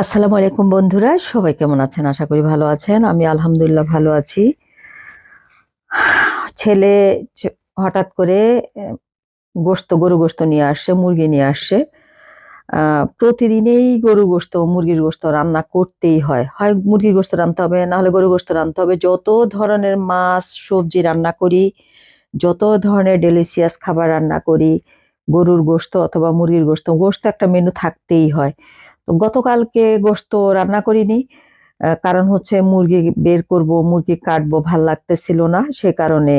আসসালামু আলাইকুম বন্ধুরা, সবাই কেমন আছেন? আশা করি ভালো আছেন। আমি আলহামদুলিল্লাহ ভালো আছি। ছেলে হঠাৎ করে গোস্ত গরু গোস্ত নিয়ে আসছে, মুরগি নিয়ে আসছে। প্রতিদিনেই গরু গোস্ত, মুরগির গোস্ত রান্না করতেই হয়। হয় মুরগির গোস্ত রান্নতে হবে, না হলে গরু গোস্ত রান্নতে হবে। যত ধরনের মাছ, সবজি রান্না করি, যত ধরনের ডেলিসিয়াস খাবার রান্না করি, গরুর গোস্ত অথবা মুরগির গোস্ত গোস্ত একটা মেনু থাকতেই হয়। তো গতকালকে গোশত রান্না করিনি কারণ হচ্ছে মুরগি বের করব, মুরগি কাটবো, ভালো লাগতেছিল না, সে কারণে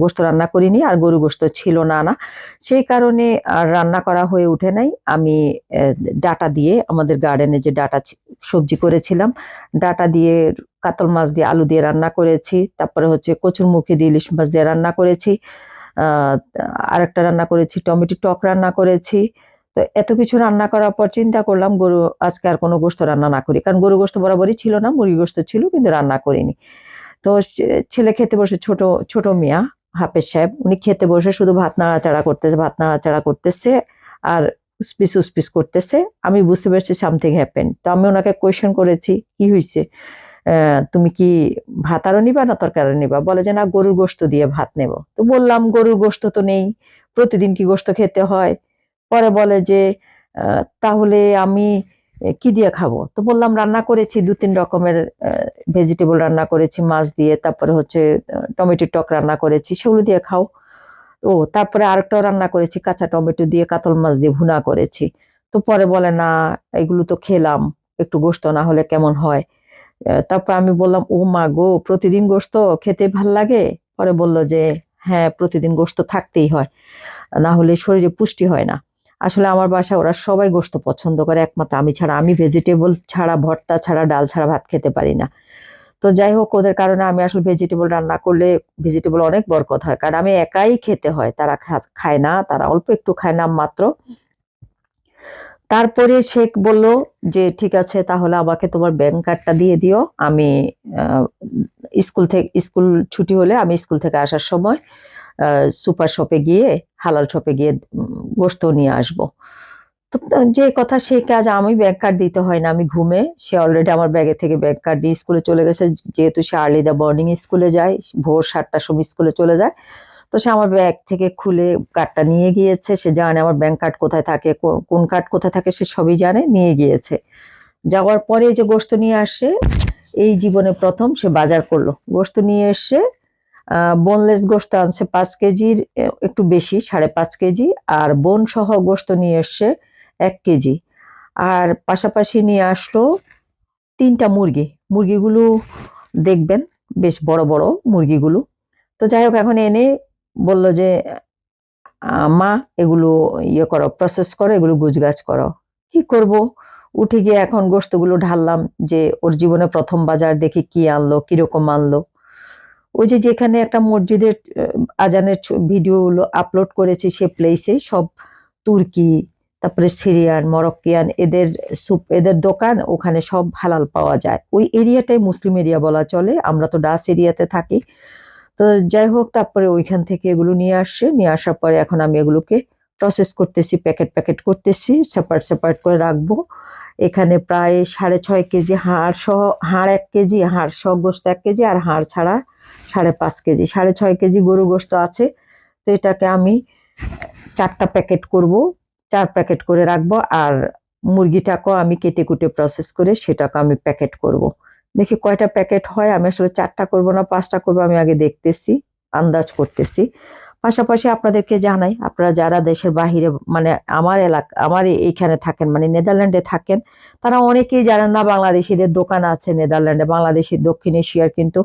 গোস্ত রান্না করিনি আর গরু গোস্ত ছিল না না। সেই কারণে আর রান্না করা হয়ে ওঠে নাই। আমি ডাটা দিয়ে আমাদের গার্ডেনে যে ডাটা সবজি করেছিলাম, ডাটা দিয়ে কাতল মাছ দিয়ে আলু দিয়ে রান্না করেছি, তারপরে হচ্ছে কচুরমুখী দিয়ে ইলিশ মাছ দিয়ে রান্না করেছি, আহ, আরেকটা রান্না করেছি, টমেটো টক রান্না করেছি তো এত কিছু রান্না করার পর চিন্তা করলাম, গরু আজকে আর কোনো গোস্ত রান্না না করি। কারণ গরু গোশত বরাবরই ছিল না, মুরগি গোস্ত ছিল, কিন্তু রান্না করিনি। তো ছেলে খেতে বসে ছোট ছোট মিয়া, হাফেজ সাহেব, উনি খেতে বসে শুধু ভাত নাড়াচাড়া করতেছে, ভাত নাড়াচাড়া করতেছে আর উসপিস উসপিস করতেছে। আমি বুঝতে পারছি সামথিং হ্যাপেন তো আমি ওনাকে কোয়েশন করেছি, কি হয়েছে তুমি কি ভাত আরও নিবা না তরকারি নিবা? বলে যে, না, গরুর গোশত দিয়ে ভাত নেব। তো বললাম, গরুর গোশত তো নেই। প্রতিদিন কি গোস্ত খেতে হয়? পরে বলে যে তাহলে আমি কি দিয়ে খাব? তো বললাম, রান্না করেছি দু তিন রকমের ভেজিটেবল রান্না করেছি, মাছ দিয়ে, তারপরে হচ্ছে টমেটো টক রান্না করেছি, সেগুলো দিয়ে খাও। ও তারপরে আরেকটাও রান্না করেছি, কাঁচা টমেটো দিয়ে কাতল মাছ দিয়ে ভুনা করেছি। তো পরে বলে, না, এগুলো তো খেলাম, একটু গোস্ত না হলে কেমন হয়? তারপর আমি বললাম, ও মা গো, প্রতিদিন গোশত খেতে ভালো লাগে? পরে বলল যে হ্যাঁ প্রতিদিন গোশত থাকতেই হয়, না হলে শরীরে পুষ্টি হয় না। আসলে আমার বাসায় ওরা সবাই গোস্ত পছন্দ করে, একমাত্র আমি ছাড়া। আমি ভেজিটেবল ছাড়া, ভর্তা ছাড়া, ডাল ছাড়া ভাত খেতে পারি না। তো যাই হোক, ওদের কারণে আমি আসলে ভেজিটেবল রান্না করলে ভেজিটেবল অনেক বরকত হয়। কারণ আমি একাই খেতে হয়। তারা খায় না, তারা অল্প একটু খায় না মাত্র। তারপরে শেখ বলল যে, ঠিক আছে, তাহলে আমাকে তোমার ব্যাংক কার্ডটা দিয়ে দিও। আমি স্কুল থেকে, স্কুল ছুটি হলে আমি স্কুল থেকে আসার সময় সুপার শপে গিয়ে, হালাল শপে গিয়ে গোশত নিয়ে আসব। তো যে কথা সে কাজ আমি ব্যাংক কার্ড দিতে হয় না, আমি ঘুমে, সে অলরেডি আমার ব্যাগে থেকে ব্যাংক কার্ড দিয়ে স্কুলে চলে গেছে। যেহেতু সে আর্লি দ্য মর্নিং স্কুলে যায়, ভোর সাতটার সময় স্কুলে চলে যায়, তো সে আমার ব্যাগ থেকে খুলে কার্ডটা নিয়ে গিয়েছে। সে জানে আমার ব্যাংক কার্ড কোথায় থাকে কোন কার্ড কোথায় থাকে সে সবই জানে, নিয়ে গিয়েছে। যাওয়ার পরে যে গোস্ত নিয়ে আসছে এই জীবনে প্রথম সে বাজার করল। গোস্ত নিয়ে এসছে বোনলেস গোস্ত আনছে পাঁচ কেজির একটু বেশি, সাড়ে পাঁচ কেজি, আর বোন সহ গোশত নিয়ে এসছে এক কেজি। আর পাশাপাশি নিয়ে আসলো তিনটা মুরগি। মুরগিগুলো দেখবেন, বেশ বড় বড় মুরগিগুলো। তো যাই হোক, এখন এনে বলল যে মা, এগুলো ইয়ে করো প্রসেস করো, এগুলো গুজগাছ করো। কি করব? উঠে গিয়ে এখন গোস্তগুলো ঢাললাম যে, ওর জীবনে প্রথম বাজার দেখি কি আনলো, কীরকম আনলো। ওই যে যেখানে একটা মসজিদের আজানের ভিডিও আপলোড করেছি সে প্লেসে সব তুর্কি, তারপরে সিরিয়ান, মরক্কিয়ান এদের সুপ এদের দোকান ওখানে সব হালাল পাওয়া যায়। ওই এরিয়াটাই মুসলিম এরিয়া বলা চলে, আমরা তো ডাস এরিয়াতে থাকি। তো যাই হোক, তারপরে ওইখান থেকে এগুলো নিয়ে আসছে, নিয়ে আসার পরে এখন আমি এগুলোকে প্রসেস করতেছি প্যাকেট প্যাকেট করতেছি সেপারেট সেপারেট করে রাখব। এখানে প্রায় সাড়ে ছয় কেজি হাড় সহ, হাড় এক কেজি, হাড় সহ গোস্ত এক কেজি, আর হাড় ছাড়া সাড়ে পাঁচ কেজি, সাড়ে ছয় কেজি গরু গোস্ত আছে তো এটাকে আমি চারটা প্যাকেট করব, চার প্যাকেট করে রাখব আর মুরগিটাকেও আমি কেটে কুটে প্রসেস করে সেটাকে আমি প্যাকেট করব। দেখি কয়টা প্যাকেট হয়, আমি আসলে চারটা করব না, পাঁচটা করব আমি আগে দেখতেছি, আন্দাজ করতেছি পাশাপাশি আপনাদেরকে জানাই, আপনারা যারা দেশের বাহিরে মানে আমার এলাকা, আমার এইখানে থাকেন মানে নেদারল্যান্ডে থাকেন, তারা অনেকেই জানেন না বাংলাদেশিদের দোকান আছে নেদারল্যান্ডে। বাংলাদেশি দক্ষিণ এশিয়ার কিন্তু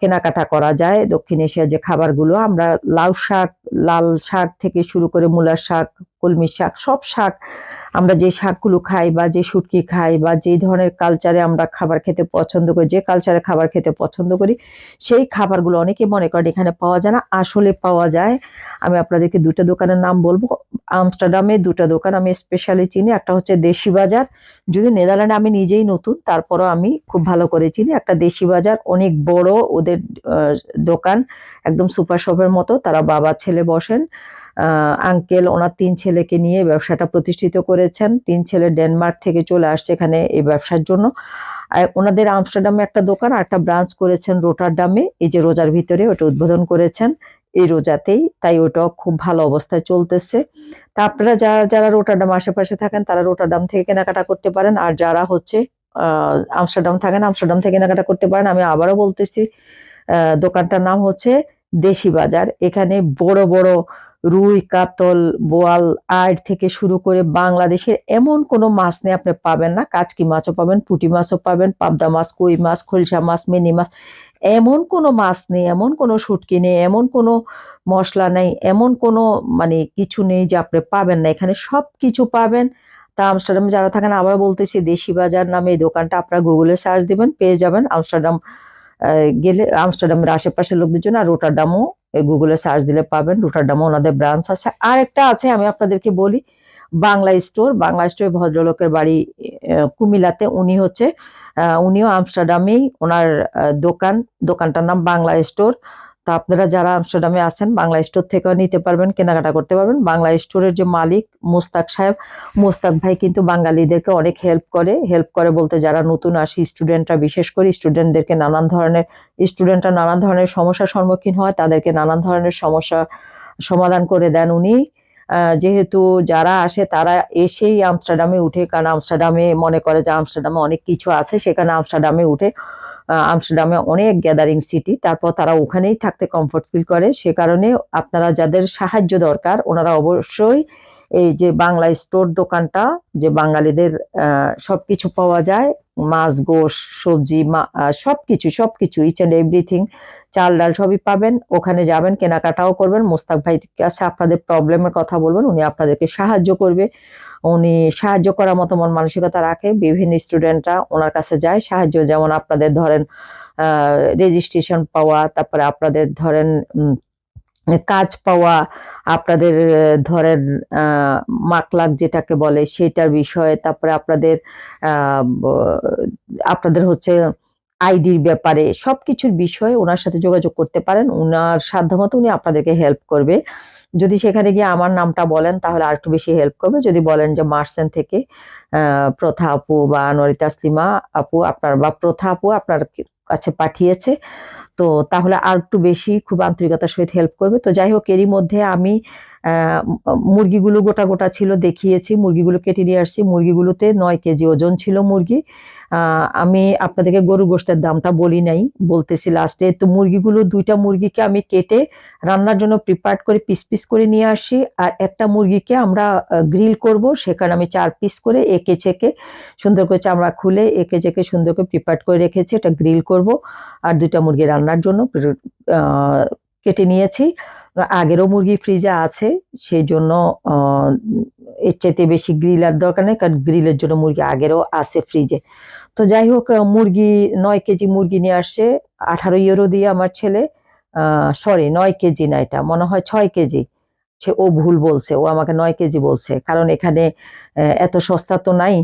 কেনাকাটা করা যায়। দক্ষিণ এশিয়ার যে খাবারগুলো, আমরা লাউ শাক, লাল শাক থেকে শুরু করে মূলার শাক, কলমি শাক, সব শাক আমরা যে শাকগুলো খাই বা যে শুটকি খাই বা যে ধরনের কালচারে আমরা খাবার খেতে পছন্দ করি, যে কালচারে খাবার খেতে পছন্দ করি, সেই খাবারগুলো অনেকে মনে করেন এখানে পাওয়া যায় না। আসলে পাওয়া যায়। আমি আপনাদেরকে দুটো দোকানের নাম বলব। আমস্টারডামে দুটো দোকান, আমি স্পেশালি চিনি। একটা হচ্ছে দেশি বাজার। যদি নেদারল্যান্ডে আমি নিজেই নতুন, তারপরও আমি খুব ভালো করে চিনি। একটা দেশি বাজার, অনেক বড় ওদের দোকান, একদম সুপার শপের মতো। তারা বাবা, ছেলে বসেন। আঙ্কেল ওনার তিন ছেলেকে নিয়ে ব্যবসাটা প্রতিষ্ঠিত করেছেন। তিন ছেলে ডেনমার্ক থেকে চলে আসছে এখানে এই ব্যবসার জন্য। আর ওনাদের আমস্টারডামে একটা দোকান আর একটা ব্রাঞ্চ করেছেন রোটারডামে এই যে রোজার ভিতরে ওটা উদ্বোধন করেছেন। এই রোজাতেই তাই ওটাও খুব ভালো অবস্থায় চলতেছে। তা আপনারা যারা যারা রোটারডাম আশেপাশে থাকেন, তারা রোটারডাম থেকে কেনাকাটা করতে পারেন। আর যারা হচ্ছে আমস্টারডাম থাকেন আমস্টারডাম থেকে কেনাকাটা করতে পারেন। আমি আবারও বলতেছি দোকানটার নাম হচ্ছে দেশি বাজার। এখানে বড় বড় রুই, কাতল, বোয়াল, আড় থেকে শুরু করে বাংলাদেশের এমন কোনো মাছ নেই আপনি পাবেন না। কাচকি মাছও পাবেন, পুঁটি মাছও পাবেন, পাবদা মাছ, কই মাছ, খলসা মাছ, মিনি মাছ, এমন কোনো মাছ নেই, এমন কোনো শুটকি নেই, এমন কোনো মশলা নেই, এমন কোনো মানে কিছু নেই যে আপনি পাবেন না। এখানে সব কিছু পাবেন। তা আমস্টারডামে যারা থাকেন আবার বলতেছি দেশি বাজার নামে এই দোকানটা আপনারা গুগলে সার্চ দিবেন, পেয়ে যাবেন। আমস্টারডাম গেলে, আমস্টারডামের আশেপাশের লোকদের জন্য আর রোটারডামও গুগলে সার্চ দিলে পাবেন। রুটারডামে ওনাদের ব্রাঞ্চ আছে। আর একটা আছে, আমি আপনাদেরকে বলি, বাংলা স্টোর বাংলা স্টোরে ভদ্রলোকের বাড়ি কুমিল্লাতে। উনি হচ্ছে উনিও আমস্টারডামেই ওনার দোকান। দোকানটার নাম বাংলা স্টোর তা আপনারা যারা আমস্টারডামে আছেন, বাংলা স্টোর থেকেও নিতে পারবেন, কেনাকাটা করতে পারবেন। বাংলা স্টোরের যে মালিক মোস্তাক সাহেব, মোস্তাক ভাই কিন্তু বাঙালিদেরকে অনেক হেল্প করে। হেল্প করে বলতে যারা নতুন আসে স্টুডেন্টরা বিশেষ করে স্টুডেন্টদেরকে নানান ধরনের স্টুডেন্টরা নানান ধরনের সমস্যার সম্মুখীন হয়, তাদেরকে নানান ধরনের সমস্যা সমাধান করে দেন উনি। যেহেতু যারা আসে, তারা এসেই আমস্টারডামে উঠে, কারণ আমস্টারডামে মনে করে যে আমস্টারডামে অনেক কিছু আছে, সেখানে আমস্টারডামে উঠে আমস্টারডামে অনেক গ্যাদারিং সিটি তারপর তারা ওখানেই থাকতে কমফোর্ট ফিল করে। সে কারণে আপনারা যাদের সাহায্য দরকার, ওনারা অবশ্যই এই যে বাংলা স্টোর দোকানটা, যে বাঙালিদের সব কিছু পাওয়া যায়। মাছ, গোশ, সবজি, মা- কিছু সব কিছু ইচ অ্যান্ড এভরিথিং চাল, ডাল সবই পাবেন। ওখানে যাবেন, কেনাকাটাও করবেন। মোস্তাক ভাই কাছে আপনাদের প্রবলেমের কথা বলবেন, উনি আপনাদেরকে সাহায্য করবে। উনি সাহায্য করার মতো মন মানসিকতা রাখে, বিভিন্ন স্টুডেন্টরা ওনার কাছে যায়, সাহায্য যেমন আপনাদের ধরেন রেজিস্ট্রেশন পাওয়া, তারপরে আপনাদের ধরেন কাজ পাওয়া, আপনাদের ধরেন মাকলাক যেটাকে বলে সেটার বিষয়ে, তারপরে আপনাদের আপনাদের হচ্ছে আইডির ব্যাপারে সব কিছুর বিষয়ে ওনার সাথে যোগাযোগ করতে পারেন ওনার সাধ্যমতো উনি আপনাদেরকে হেল্প করবে। যদি সেখানে গিয়ে আমার নামটা বলেন, তাহলে আর একটু বেশি হেল্প করবে। যদি বলেন যে মার্সেন থেকে প্রথা আপু বা নরিতা আসলিমা আপু আপনার বা প্রথা আপু আপনার কাছে পাঠিয়েছে, তো তাহলে আর একটু বেশি খুব আন্তরিকতার সহিত হেল্প করবে। তো যাই হোক, এরই মধ্যে আমি মুরগিগুলো গোটা গোটা ছিল, দেখিয়েছি। মুরগিগুলো কেটে নিয়ে আসছি। মুরগিগুলোতে নয় কেজি ওজন ছিল মুরগি। আমি আপনাদেরকে গরু গোশতের দামটা বলি নাই, বলতেছি লাস্টে তো মুরগিগুলো, দুইটা মুরগিকে আমি কেটে রান্নার জন্য প্রিপার করে পিস পিস করে নিয়ে আসি। আর একটা মুরগিকে আমরা গ্রিল করব সেখানে আমি চার পিস করে একে চেকে সুন্দর করে চামড়া খুলে একে চেকে সুন্দর করে প্রিপার করে রেখেছি, এটা গ্রিল করব। আর দুইটা মুরগি রান্নার জন্য কেটে নিয়েছি। আগেরও মুরগি ফ্রিজে আছে, সেই জন্য এর চাইতে বেশি গ্রিল আর দরকার নেই, কারণ গ্রিলের জন্য মুরগি আগেরও আছে ফ্রিজে তো যাই হোক মুরগি, নয় কেজি মুরগি নিয়ে আসছে। আঠারো ইউরো দিয়ে আমার ছেলে সরি নয় কেজি না এটা, মনে হয় ছয় কেজি। সে ও ভুল বলছে, ও আমাকে নয় কেজি বলছে। কারণ এখানে এত সস্তা তো নাই।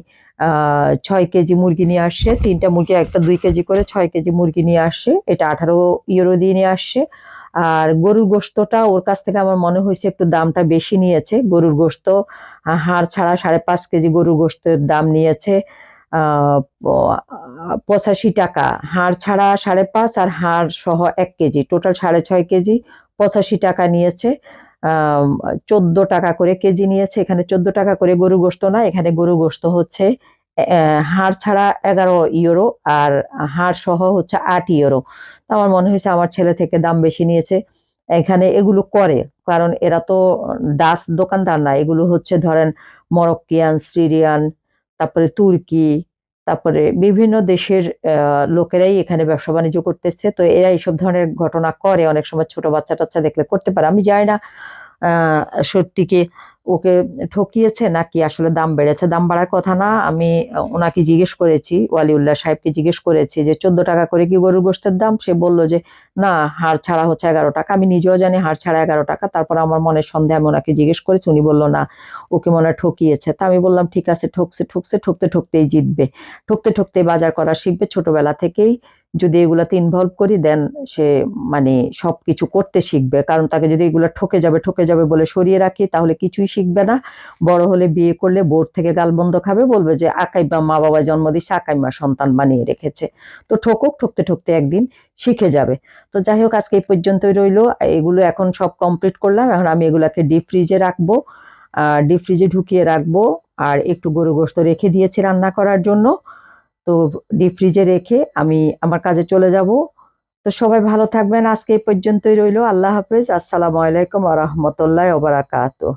ছয় কেজি মুরগি নিয়ে আসছে, তিনটা মুরগি, একটা দুই কেজি করে ছয় কেজি মুরগি নিয়ে আসছে। এটা আঠারো ইউরো দিয়ে নিয়ে আসছে। আর গরুর গোস্তটা ওর কাছ থেকে আমার মনে হয়েছে একটু দামটা বেশি নিয়েছে। গরুর গোস্ত হাড় ছাড়া সাড়ে পাঁচ কেজি গরুর গোস্তের দাম নিয়েছে। পঁচাশি টাকা। হাড় ছাড়া সাড়ে পাঁচ আর হাড় সহ এক কেজি। টোটাল সাড়ে ছয় কেজি, পঁচাশি টাকা নিয়েছে। চোদ্দ টাকা করে কেজি নিয়েছে। এখানে চোদ্দ টাকা করে গরু গোস্ত না, এখানে গরু গোস্ত হচ্ছে হাড় ছাড়া এগারো ইউরো আর হাড় সহ হচ্ছে আট ইউরো। তো আমার মনে হয়েছে আমার ছেলে থেকে দাম বেশি নিয়েছে। এখানে এগুলো করে, কারণ এরা তো ডাস দোকানদার না। এগুলো হচ্ছে ধরেন মরক্কিয়ান, সিরিয়ান তারপরে তুর্কি, তারপরে বিভিন্ন দেশের লোকেরাই এখানে ব্যবসা বাণিজ্য করতেছে। তো এরা এইসব ধরনের ঘটনা করে। অনেক সময় ছোট বাচ্চা টাচ্চা দেখলে করতে পারে। আমি যাই না সত্যিকে ওকে ঠকিয়েছে নাকি আসলে দাম বেড়েছে? দাম বাড়ার কথা না, আমি ওনাকে জিজ্ঞেস করেছি, ওয়ালিউল্লাহ সাহেবকে জিজ্ঞেস করেছি যে, চোদ্দ টাকা করে কি গরুর গোস্তের দাম? সে বলল যে, না, হাড় ছাড়া হচ্ছে এগারো টাকা। আমি নিজেও জানি হাড় ছাড়া এগারো টাকা। তারপর আমার মনের সন্দেহে, আমি ওনাকে জিজ্ঞেস করেছি, উনি বলল, না, ওকে মনে ঠকিয়েছে। তা আমি বললাম, ঠিক আছে, ঠকছে ঠকছে, ঠকতে, ঠকতেই জিতবে। ঠকতে ঠকতে বাজার করা শিখবে। ছোটবেলা থেকেই যদি এগুলাতে ইনভলভ করি দেন সে মানে সব কিছু করতে শিখবে। কারণ তাকে যদি এগুলো ঠকে যাবে ঠকে যাবে বলে সরিয়ে রাখি, তাহলে কিছুই শিখবে না। বড় হলে বিয়ে করলে বোর্ড থেকে গালবন্ধ খাবে, বলবে যে আকাইবা মা বাবা জন্ম দিচ্ছে আকাইমা সন্তান বানিয়ে রেখেছে। তো ঠকুক, ঠকতে ঠকতে একদিন শিখে যাবে। তো যাই হোক, আজকে এই পর্যন্তই রইল। এগুলো এখন সব কমপ্লিট করলাম। এখন আমি এগুলাকে ডিপ ফ্রিজে রাখব। আর ডিপ ফ্রিজে ঢুকিয়ে রাখব। আর একটু গরু গোস্ত রেখে দিয়েছি রান্না করার জন্য। তো ডিপ ফ্রিজে রেখে আমি আমার কাজে চলে যাব। তো সবাই ভালো থাকবেন। আজকে এই পর্যন্তই রইল। আল্লাহ হাফেজ। আসসালামু আলাইকুম আ রহমতুল্লাহ ওবরাকাতুহ